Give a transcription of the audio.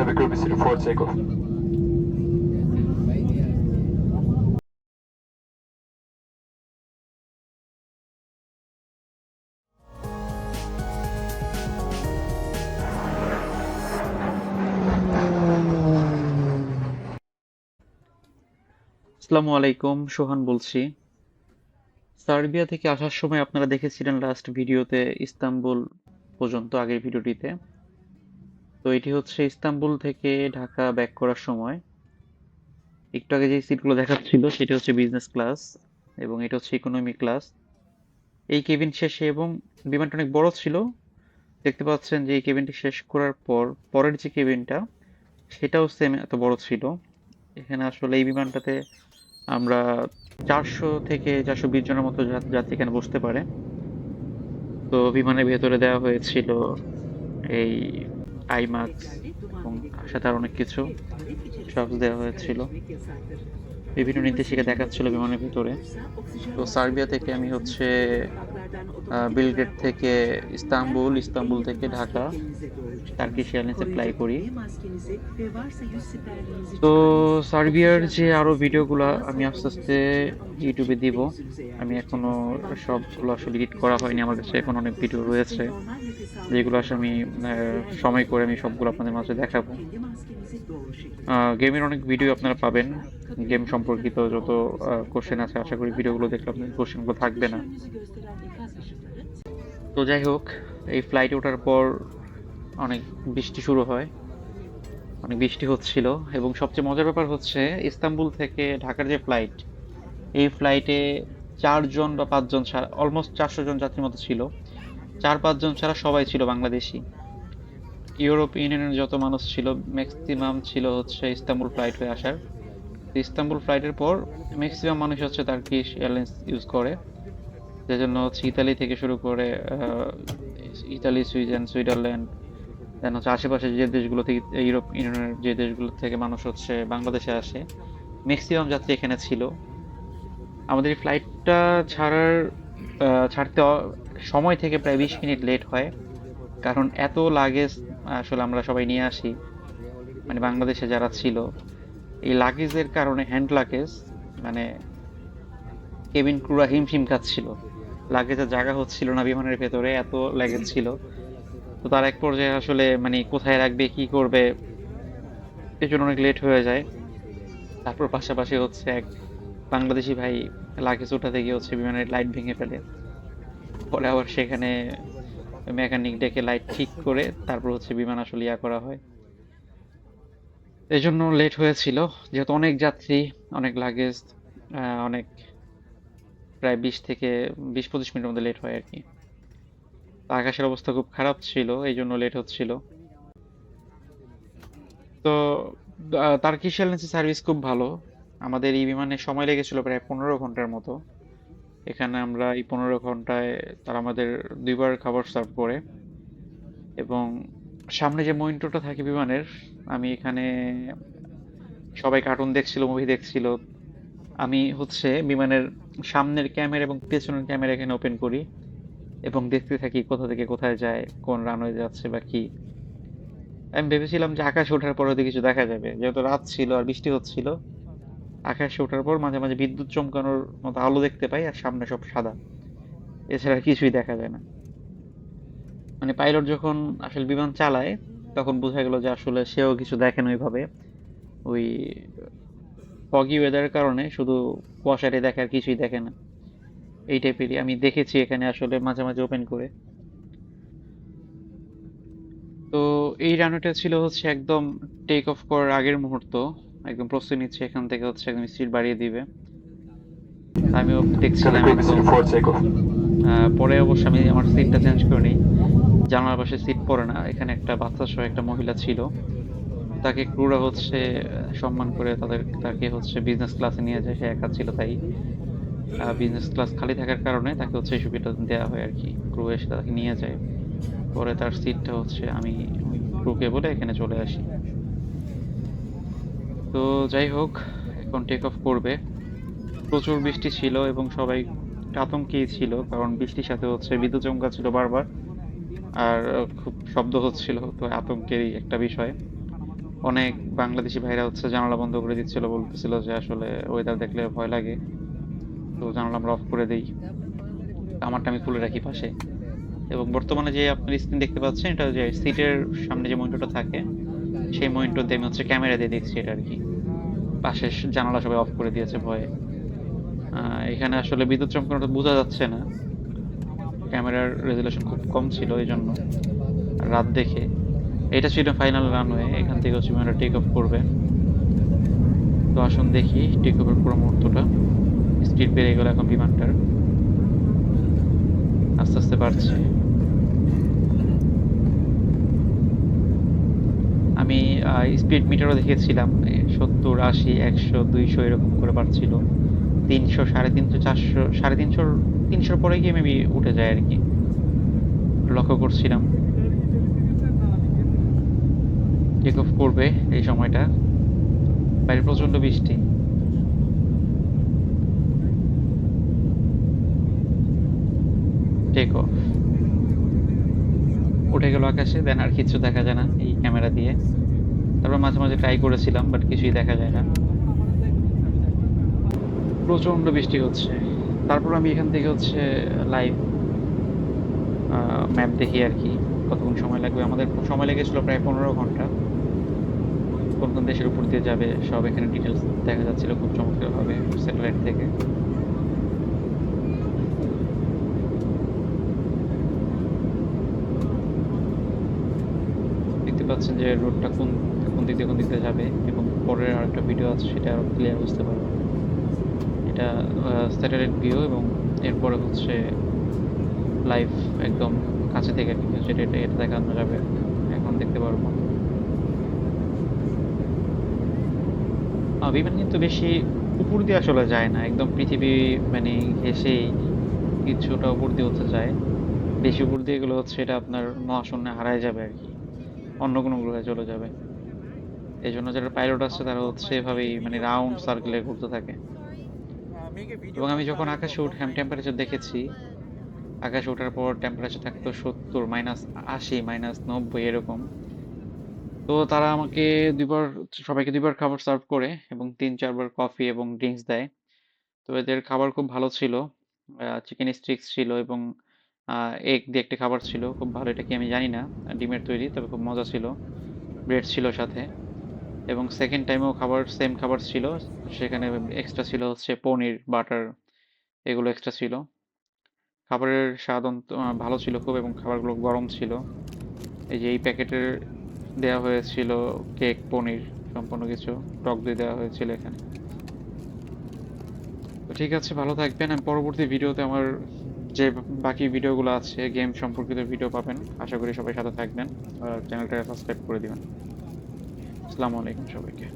Quebec City 4 takeoff. আসসালামু আলাইকুম, সোহান বলছি সার্বিয়া থেকে আসার সময় আপনারা দেখেছিলেন লাস্ট ভিডিওতে ইস্তাম্বুল পর্যন্ত আগের ভিডিওটিতে তো এটি হচ্ছে ইস্তাম্বুল থেকে ঢাকা ব্যাক করার সময়। একটু আগে যে সিটগুলো দেখাচ্ছিল, সেটি হচ্ছে বিজনেস ক্লাস এবং এটা হচ্ছে ইকোনমি ক্লাস এই কেবিন শেষে এবং বিমানটা অনেক বড় ছিল। দেখতে পাচ্ছেন যে এই কেবিনটি শেষ করার পর, পরের যে কেবিনটা সেটাও সেম এত বড় ছিল। এখানে আসলে এই বিমানটাতে আমরা চারশো থেকে চারশো বিশ জনের মতো যাত্রী এখানে বসতে পারে। তো বিমানের ভেতরে দেওয়া হয়েছিল এই আইমাক্স এবং সাথে আর অনেক কিছু সব দেওয়া হয়েছিল। বিভিন্ন নির্দেশিকা দেখাচ্ছিল বিমানের ভিতরে। তো সার্বিয়া থেকে আমি হচ্ছে বিলগেট থেকে ইস্তাম্বুল ইস্তাম্বুল থেকে ঢাকা। টার্কিশ এয়ারলাইন্সে ফ্লাই করি তো সার্বিয়ার যে আরও ভিডিওগুলো আমি আস্তে আস্তে ইউটিউবে দিব আমি এখনও সবগুলো আসলে এডিট করা হয়নি আমার কাছে এখন অনেক ভিডিও রয়েছে যেগুলো আসলে আমি সময় করে আমি সবগুলো আপনাদের মাঝে দেখাবো গেমের অনেক ভিডিও আপনারা পাবেন গেম সম্পর্কিত যত কোশ্চেন আছে আশা করি ভিডিওগুলো দেখলে আপনাদের কোশ্চেনগুলো থাকবে না তো যাই হোক এই ফ্লাইটে ওঠার পর অনেক বৃষ্টি শুরু হয়, অনেক বৃষ্টি হচ্ছিল এবং সবচেয়ে মজার ব্যাপার হচ্ছে ইস্তাম্বুল থেকে ঢাকার যে ফ্লাইট এই ফ্লাইটে চারজন বা পাঁচজন ছাড়া অলমোস্ট চারশো জন যাত্রীর মতো ছিল। চার, পাঁচজন ছাড়া সবাই ছিল বাংলাদেশি। ইউরোপ ইউনিয়নের যত মানুষ ছিল ম্যাক্সিমাম ছিল হচ্ছে ইস্তাম্বুল ফ্লাইট হয়ে আসার। ইস্তাম্বুল ফ্লাইটের পর ম্যাক্সিমাম মানুষ হচ্ছে তার তার্কিশ এয়ারলাইন্স ইউজ করে। যে জন্য হচ্ছে ইতালি থেকে শুরু করে ইতালি সুইডেন সুইজারল্যান্ড দেন হচ্ছে আশেপাশে যে দেশগুলো থেকে, ইউরোপ, ইউনিয়নের যে দেশগুলো থেকে মানুষ হচ্ছে বাংলাদেশে আসে ম্যাক্সিমাম যাত্রী এখানে ছিল। আমাদের ফ্লাইটটা ছাড়ার ছাড়তে সময় থেকে প্রায় বিশ মিনিট লেট হয়। কারণ এত লাগেজ আসলে আমরা সবাই নিয়ে আসি। মানে বাংলাদেশে যারা ছিল, এই লাগেজের কারণে হ্যান্ড লাগেজ মানে কেবিন ক্রুরা হিমশিম খাচ্ছিল। লাগেজের জায়গা হচ্ছিল না বিমানের ভেতরে, এত লাগেজ ছিল। তো তার এক পর্যায়ে আসলে মানে কোথায় রাখবে, কি করবে এর জন্য অনেক লেট হয়ে যায়। তারপর পাশাপাশি হচ্ছে এক বাংলাদেশি ভাই লাগেজ ওঠাতে গিয়ে হচ্ছে বিমানের লাইট ভেঙে ফেলে। পরে আবার সেখানে মেকানিক ডেকে লাইট ঠিক করে তারপর হচ্ছে বিমান আসলে ইয়া করা হয়। এই জন্য লেট হয়েছিল। যেহেতু অনেক যাত্রী, অনেক লাগেজ অনেক প্রায় বিশ থেকে বিশ পঁচিশ মিনিটের মধ্যে লেট হয় আর কি। আকাশের অবস্থা খুব খারাপ ছিল, এই জন্য লেট হচ্ছিল। তো তার্কিশ এয়ারলাইন্সের সার্ভিস খুব ভালো। আমাদের এই বিমানে সময় লেগেছিল প্রায় পনেরো ঘণ্টার মতো। এখানে আমরা এই পনেরো ঘন্টায় তারা আমাদের দুইবার খাবার সার্ভ করে। এবং সামনে যে মনিটরটা থাকে বিমানের, আমি এখানে সবাই কার্টুন দেখছিল মুভি দেখছিল। আমি হচ্ছে বিমানের সামনের ক্যামেরা এবং পেছনের ক্যামেরা এখানে ওপেন করি। এবং দেখতে থাকি কোথা থেকে কোথায় যায়, কোন রানওয়ে যাচ্ছে বা কি। আমি ভেবেছিলাম যে আকাশে ওঠার পর হয়তো কিছু দেখা যাবে। যেহেতু রাত ছিল আর বৃষ্টি হচ্ছিল, আকাশে ওঠার পর মাঝে মাঝে বিদ্যুৎ চমকানোর মতো আলো দেখতে পাই আর সামনে সব সাদা। এছাড়া কিছুই দেখা যায় না। মানে পাইলট যখন আসলে বিমান চালায়, তখন বোঝা গেল যে আসলে সেও কিছু দেখেন ওইভাবে। ওই ফগি ওয়েদারের কারণে শুধু কুয়াশারে দেখে আর কিছুই দেখে না। এই টাইপেরই আমি দেখেছি এখানে আসলে মাঝে মাঝে ওপেন করে। তো এই রানওয়েটা ছিল হচ্ছে একদম টেক অফ করার আগের মুহূর্ত। একদম প্রস্তুতি নিচ্ছে এখান থেকে হচ্ছে একদম স্পিড বাড়িয়ে দিবে। আমিও দেখছিলাম একদম। City 4 takeoff. আহ, পরে অবশ্য আমি আমার সিটটা চেঞ্জ করে নিই। জানালার পাশে সিট পড়ে না এখানে একটা বাচ্চা সহ একটা মহিলা ছিল। তাকে ক্রুরা হচ্ছে সম্মান করে তাদের তাকে হচ্ছে বিজনেস ক্লাসে নিয়ে যায় সে একা ছিল তাই। বিজনেস ক্লাস খালি থাকার কারণে তাকে হচ্ছে এই সুবিধা দেওয়া হয় আর কি। ক্রু এসে তাকে নিয়ে যায়। পরে তার সিটটা হচ্ছে আমি ক্রুকে বলে এখানে চলে আসি। তো যাই হোক, এখন টেক অফ করবে। প্রচুর বৃষ্টি ছিল এবং সবাই আতঙ্কেই ছিল, কারণ বৃষ্টির সাথে হচ্ছে বিদ্যুৎ চমকা ছিল বারবার। আর খুব শব্দ হচ্ছিল, তো আতঙ্কেরই একটা বিষয়। অনেক বাংলাদেশি ভাইরা হচ্ছে জানালা বন্ধ করে দিচ্ছিল, বলতেছিল যে আসলে ওয়েদার দেখলে ভয় লাগে। তো জানালা আমরা অফ করে দিই। আমারটা আমি খুলে রাখি পাশে। এবং বর্তমানে যে আপনার স্ক্রিন দেখতে পাচ্ছেন, এটা যে সিটের সামনে যে মনিটরটা থাকে, সেই মনিটর দিয়ে আমি হচ্ছে ক্যামেরা দিয়ে দেখছি এটা আর কি পাশে জানালা সবাই অফ করে দিয়েছে ভয়ে। এখানে আসলে বিদ্যুৎ চমকানোটা বোঝা যাচ্ছে না। ক্যামেরার রেজুলেশন খুব কম ছিল এই জন্য রাত দেখে। এটা ছিল ফাইনাল রানওয়ে এখান থেকে হচ্ছে টেক অফ করবে। তো আসুন দেখি টেক অফের পুরো মুহূর্তটা। স্পিড বেড়ে গেল এখন বিমানটার। আস্তে আস্তে বাড়ছে। আমি স্পিড মিটারও দেখেছিলাম সত্তর, আশি, একশো, দুইশো এরকম করে বাড়ছিল। তিনশো, সাড়ে তিনশো, চারশো, সাড়ে তিনশোর তিনশোর পরে গিয়ে মেবি উঠে যায় আর কি। লক্ষ্য করছিলাম। টেক অফ করবে এই সময়টা। বাইরে প্রচণ্ড বৃষ্টি টেক অফ উঠে গেল আকাশে দেন আর কিছু দেখা যায় না এই ক্যামেরা দিয়ে। তারপর মাঝে মাঝে ট্রাই করেছিলাম বাট কিছুই দেখা যায় না। প্রচণ্ড বৃষ্টি হচ্ছে। তারপর আমি এখান থেকে হচ্ছে লাইভ ম্যাপ দেখি আর কি, কতক্ষণ সময় লাগবে। আমাদের সময় লেগেছিল প্রায় পনেরো ঘণ্টা। কোন কোন দেশের উপর দিয়ে যাবে, সব এখানে ডিটেলস দেখা যাচ্ছিল খুব চমৎকার ভাবে স্যাটেলাইট থেকে। পাচ্ছেন যে রোডটা কোন কোন দিক দিয়ে কোন দিক দিয়ে যাবে এবং পরের আরেকটা ভিডিও আছে, সেটা আরও ক্লিয়ার বুঝতে পারবেন এটা স্যাটেলাইট ভিউ এবং এরপরে হচ্ছে লাইভ একদম কাছে থেকে যেটা এটা এটা দেখানো যাবে, এখন দেখতে পারব। বিমান কিন্তু বেশি উপর দিয়ে আসলে যায় না, একদম পৃথিবী মানে ঘেসেই কিছুটা উপর দিয়ে হচ্ছে যায় বেশি উপর দিয়ে গেলে হচ্ছে এটা আপনার মহাশূন্যে হারায় যাবে আর কি। অন্য কোনো গ্রহে চলে যাবে। এই জন্য যারা পাইলট আছে তারা হচ্ছে এভাবেই মানে রাউন্ড সার্কেলে ঘুরতে থাকে। এবং আমি যখন আকাশে উঠলাম টেম্পারেচার দেখেছি, আকাশে ওঠার পর টেম্পারেচার থাকতো সত্তর মাইনাস আশি মাইনাস নব্বই, এরকম। তো তারা আমাকে দুইবার, সবাইকে দুইবার খাবার সার্ভ করে এবং তিন, চারবার কফি এবং ড্রিঙ্কস দেয়। তো এদের খাবার খুব ভালো ছিল। চিকেন স্টিক্স ছিল এবং এগ দিয়ে একটা খাবার ছিল, খুব ভালো, এটা কি আমি জানি না। ডিমের তৈরি, তবে খুব মজা ছিল। ব্রেড ছিল সাথে। এবং সেকেন্ড টাইমেও খাবার সেম খাবার ছিল। সেখানে এক্সট্রা ছিল হচ্ছে পনির বাটার এগুলো এক্সট্রা ছিল। খাবারের স্বাদ অন্ত- ভালো ছিল খুব এবং খাবারগুলো গরম ছিল। এই যে এই প্যাকেটের দেওয়া হয়েছিল কেক পনির, সম্পূর্ণ কিছু টক দই দেওয়া হয়েছিল এখানে। তো ঠিক আছে, ভালো থাকবেন। আমি পরবর্তী ভিডিওতে আমার যে বাকি ভিডিওগুলো আছে গেম সম্পর্কিত ভিডিও পাবেন, আশা করি সবাই সাথে থাকবেন, আর চ্যানেলটা সাবস্ক্রাইব করে দিবেন। আসসালামু আলাইকুম সবাইকে।